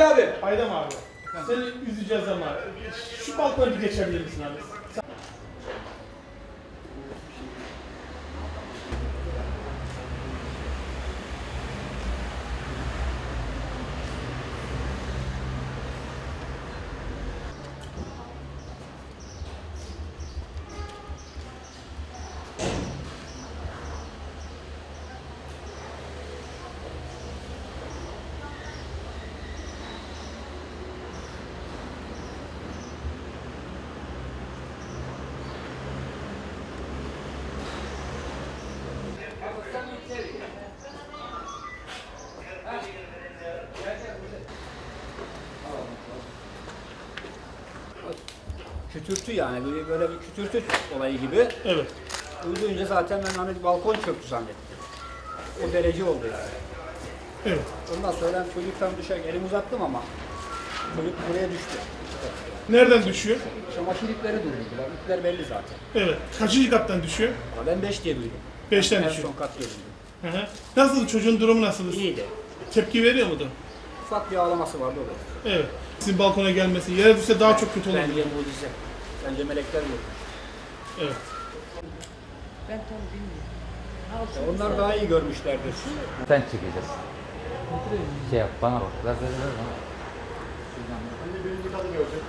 Aydem abi. Seni üzeceğiz ama şu balkona bir geçebilir misin abi? Kütürtü yani böyle, böyle bir kütürtü olayı gibi. Evet. Duyduğunca zaten ben hani balkon çöktü zannettim. O derece oldu yani. Evet. Ondan sonra ben çocuktan düşerken elimi uzattım ama çocuk buraya düştü. Nereden düşüyor? Çamaşır ipleri durdular. İpler belli zaten. Evet. Kaçıncı kattan düşüyor? Ama ben 5 diye duydum. Beşten en düşüyor. son kat. Hı hı. Nasıl çocuğun durumu nasıl? İyiydi. Tepki veriyor muydu? ufak bir ağlaması vardı o. Evet. Sizin balkona gelmesi, yere düşse daha çok kötü olur. olabilir. Bence mucize. Bence melekler yok. Evet. Ben tam bilmiyorum. Onlar daha iyi görmüşlerdir. Sen çıkacağız. Şey yap, bana bak. Ver, ver, ver. Şimdi birinci kadın görecek.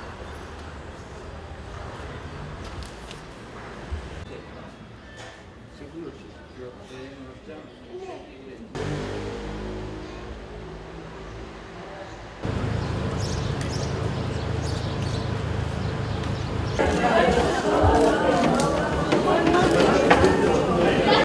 Yok, değil?